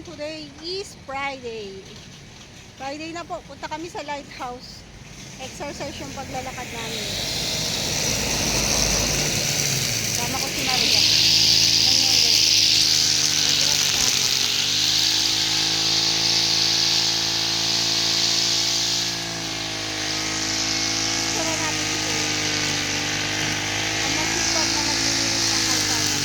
everyone. Today is Friday. Friday na po. Punta kami sa lighthouse. Exercise yung paglalakad namin. Sama ko si Maria. Ano yung ganun? Mag-grab siya. Picture natin si Kuya. Ang masipag na naglilinis ng kalsada.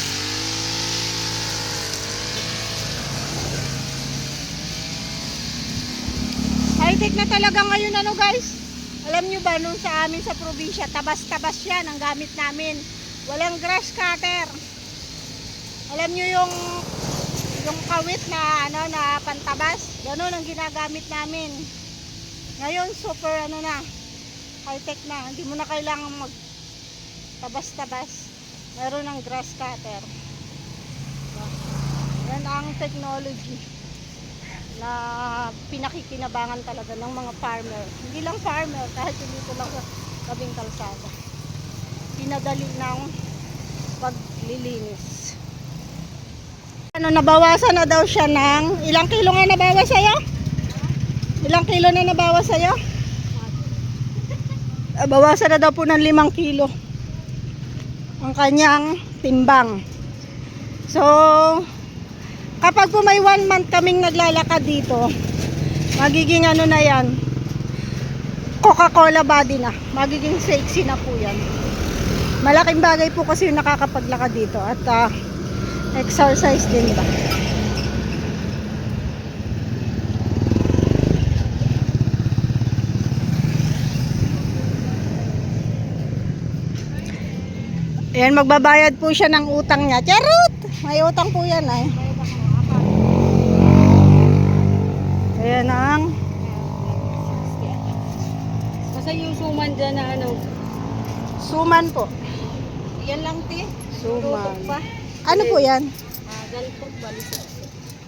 High-tech na talaga ngayon ano guys. Alam nyo ba nung sa amin sa probinsya, tabas-tabas yan ang gamit namin. Walang grass cutter. Alam nyo yung yung kawit na ano na pantabas, ganun ang ginagamit namin. Ngayon super ano na, high-tech na. Hindi mo na kailangan mag tabas-tabas. Meron ng grass cutter. Yan ang technology na pinakikinabangan talaga ng mga farmer. Hindi lang farmer, kahit hindi ko lang sa tabing kalsada. Pinadali ng paglilinis. Ano, nabawasan na daw siya ng, ilang kilo nga nabawas sa'yo? Ilang kilo na nabawas sa'yo? Ah, Bawasan na daw po ng limang kilo ang kanyang timbang. So, kapag po may one month kaming naglalakad dito, magiging ano na yan, Coca-Cola body na. Magiging sexy na po yan. Malaking bagay po kasi yung nakakapaglakad dito at ah, exercise din ba. Ayan, magbabayad po siya ng utang niya. Charot! May utang po yan ay. Ayan ang Basta yung suman dyan na ano, suman po. yan lang ti. Suman. pa. Ano po yan? Ah, galpok, balisok.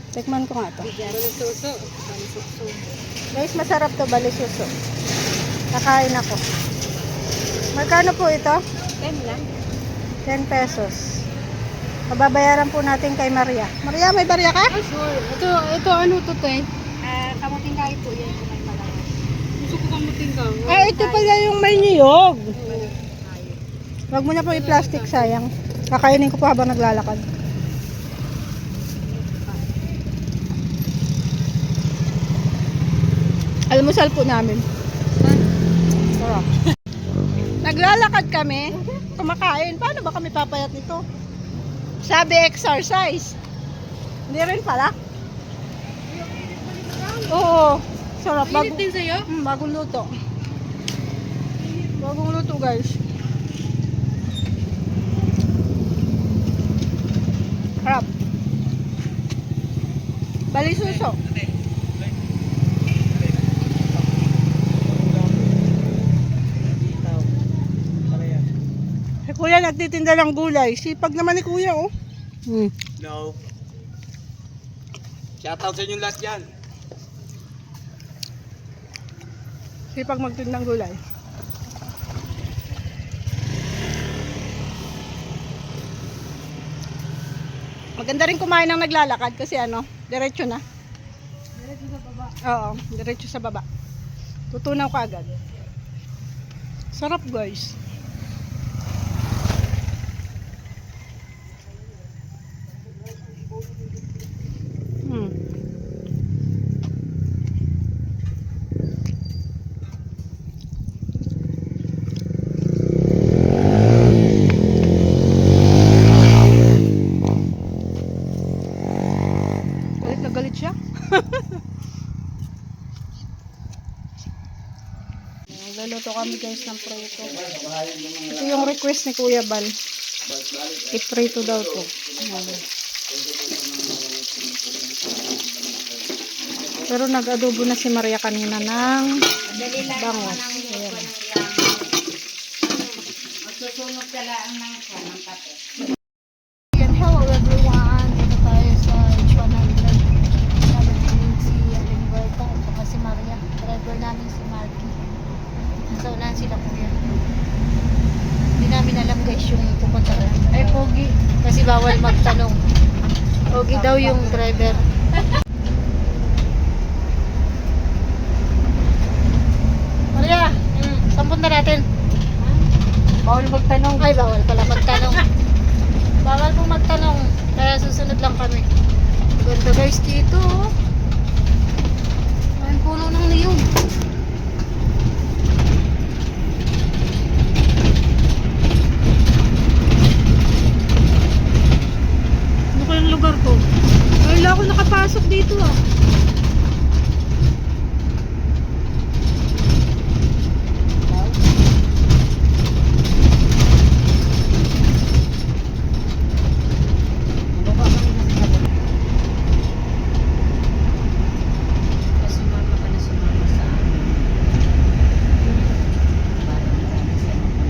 Tikman ko nga to. Balisuso, balisokso. Guys, masarap to balisuso. Kakain ako. Magkano po ito? Ten lang. 10 pesos. Pababayaran po natin kay Maria. Maria, may barya ka? Ah, sure. Ito, ito ano to te? Kamuting kain po yan kung may malakas. Gusto ko kamuting ka. Ah, ito pala yung may niyog. Huwag mo na po i-plastic, sayang. Kakainin ko po habang naglalakad. Almusal po namin. Sarap. Naglalakad kami, kumakain. Paano ba kami papayat nito? Sabi exercise. Hindi rin pala. Oo. Sarap. Bago, Init din sa'yo? mm, bagong luto. Bagong luto guys. Sarap. Balisuso. Si kuya nagtitinda ng gulay. Sipag naman ni kuya oh. Hmm. No. Shoutout sa inyong lahat yan. Sipag magtindang gulay. Maganda rin kumain ng naglalakad kasi ano, diretso na. Diretso sa baba. Oo, diretso sa baba. Tutunaw ka agad. Sarap guys. Hmm. Galit na galit siya. Guys ng prito. Ito yung request ni Kuya Bal. I-prito daw to. Ayan. Pero nag-adobo na si Maria kanina ng bangos. Ayan. Magsusunog ka lang ng Nasa unahan sila kuya. Hindi namin alam guys yung pupunta ka. Ay, Pogi. Kasi bawal magtanong. Pogi daw yung driver. Maria, mm, saan punta natin? Bawal magtanong. Ay, bawal pala magtanong. bawal po magtanong. Kaya susunod lang kami. Ganda guys dito. Oh. Ang puno ng niyog. Kayang lugar ko? Wala ako nakapasok dito ah. Sumama ka na sumama sa amin. Para marami sa mga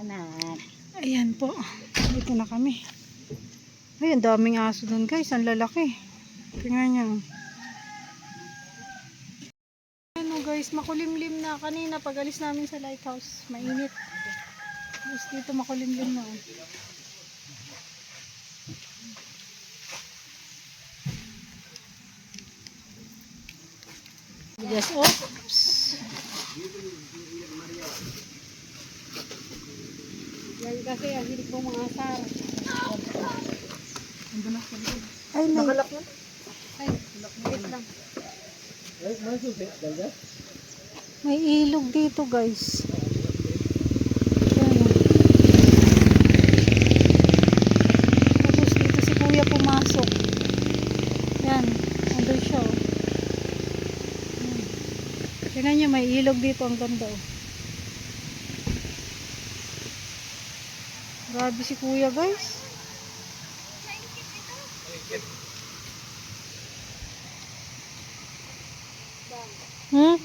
anak. Ayan po. Kami. Ay, ang daming aso dun guys. Ang lalaki. Tingnan nyo. Ano guys, makulimlim na. Kanina pag alis namin sa lighthouse, mainit. Tapos dito makulimlim na. oh. Yes, oops. Yan kasi ang hilig ko mga asar. Ay, may... Ay, wait lang. May ilog dito, guys. Tapos dito si Kuya pumasok. Yan, andun siya. oh. Ayan. Tingnan niyo, may ilog dito. Ang ganda, oh. Grabe si Kuya, guys. Hmm?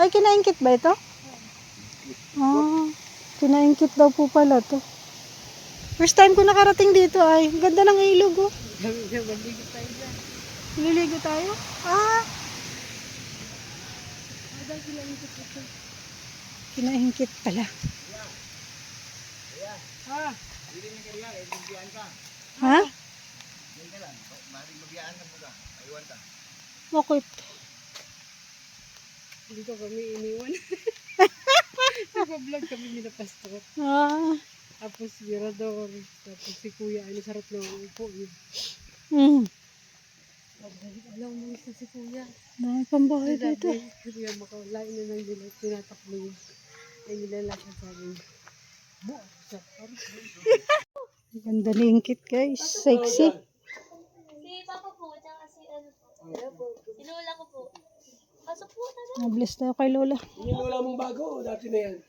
Ay, kinaingkit ba ito? Ah, kinaingkit daw po pala to. First time ko nakarating dito ay. Ganda ng ilog oh. Liligo tayo? Ah. Kinaingkit pala. Ha? Bakit? Hindi ko kami iniwan. Nag-vlog kami nila pastor. Ah. Tapos mirador. Tapos si kuya, ano sarap na upo. yun. Hmm. Alam mo isa si kuya. Ay, dito. dati, kuya makawalain na lang nila. Tinatakbo niya. Ay nilalakad sa amin. Buo, sakar. Ang Ganda lingkit guys. Sexy. Si Papa po, tsaka si ano po. Si Lola ko po. Pasok po na Na-bless tayo kay Lola. Yung wala mong bago, dati na yan.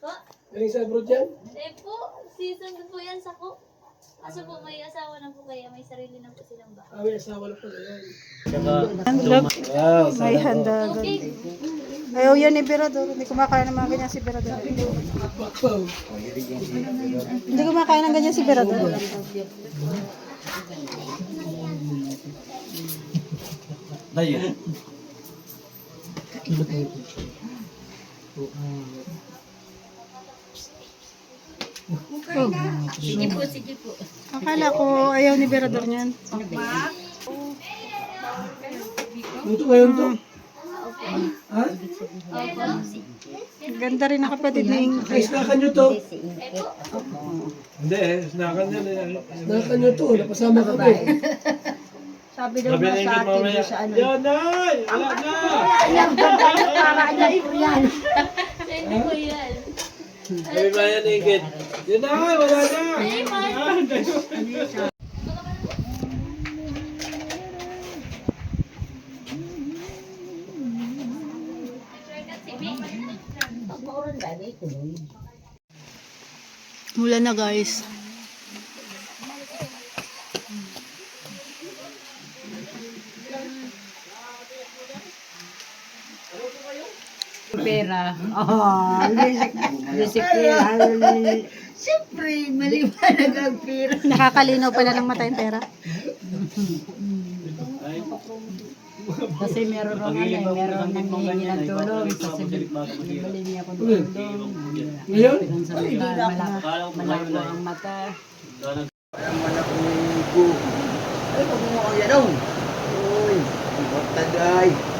po. Galing sa abroad yan? Eh po, season po yan sa ko. Kaso po may asawa na po kaya may sarili na po silang bahay. Ah, may asawa na pala yan. Look, may handa. Okay. Ayaw yan ni Berador. Hindi kumakain ng mga ganyan si Berador. Hindi kumakain ng ganyan si Berador. Sige po, sige po. Akala ko ayaw ni Berador niyan. Luto ngayon to? Ha? Ganda rin ang kapatid ni Ing. Ay, snakan nyo to. Hindi eh, snakan yan eh. Snakan nyo to. Napasama kami. Sabi na yung mamaya, yan na! Wala na! Hindi po yan. Sabi ba yan, Ingrid? Yan na! Wala na! Mula na guys. Pera. Oh, Siyempre, maliwanag ang pera. Nakakalinaw pala ng mata yung pera. Kasi meron nung ano, eh, meron nang hihingi ng tulong sa civil. Bili niya ako ng tulong. Ngayon? Malabo, malabo ang mata. Ang anak ko. Ay, pag mo ang yanong. Uy, important day.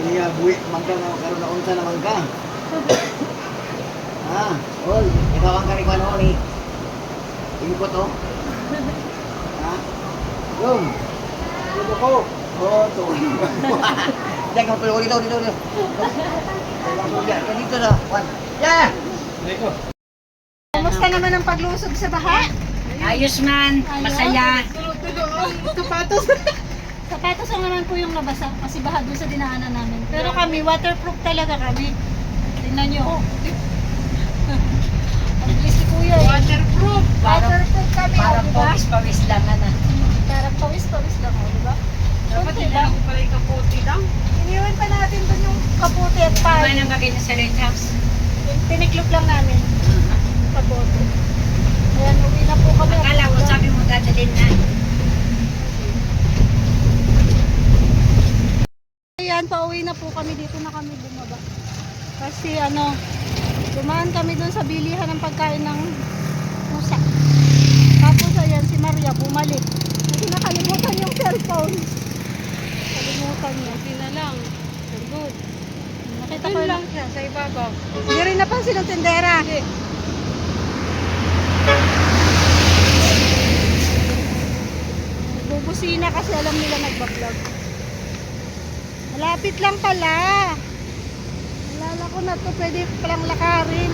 Nabi niya, buwi, mangka nga karoon na unsa naman ka. Ha? Ol, ikaw ang karikuan ho ni. Tingko to. Ha? Yung. Yung ko. Oh, to. Diyan ka pala dito, dito, dito. Diyan dito na. Wan. Yeah! Kumusta naman ang paglusog sa baha? Ayos man, masaya. Sapatos lang naman po yung nabasa kasi baha doon sa dinaanan namin. Pero kami, waterproof talaga kami. Tingnan nyo. Ang bilis ni Kuya eh. Waterproof. Waterproof kami, Parang oh, diba? pawis-pawis lang ano. Parang pawis-pawis lang, oh, diba? Dapat lang. pala yung kaputi lang. Iniwan pa natin doon yung kaputi at pie. Ano ang bagay na sa Red House? Tiniklop lang namin. Kaputi. Ayan, uwi na po kami. Akala ko sabi mo dadalhin na. Ayan, pauwi na po kami. Dito na kami bumaba. Kasi ano, dumaan kami doon sa bilihan ng pagkain ng pusa. Tapos ayan, si Maria bumalik. Kasi nakalimutan yung cellphone. Kalimutan niya. Hindi na lang. Good. Nakita ko lang. siya sa ibabaw. Hindi rin napansin ng tindera. Bubusina kasi alam nila nagbablog. Malapit lang pala. Alala ko na to, pwede palang lakarin.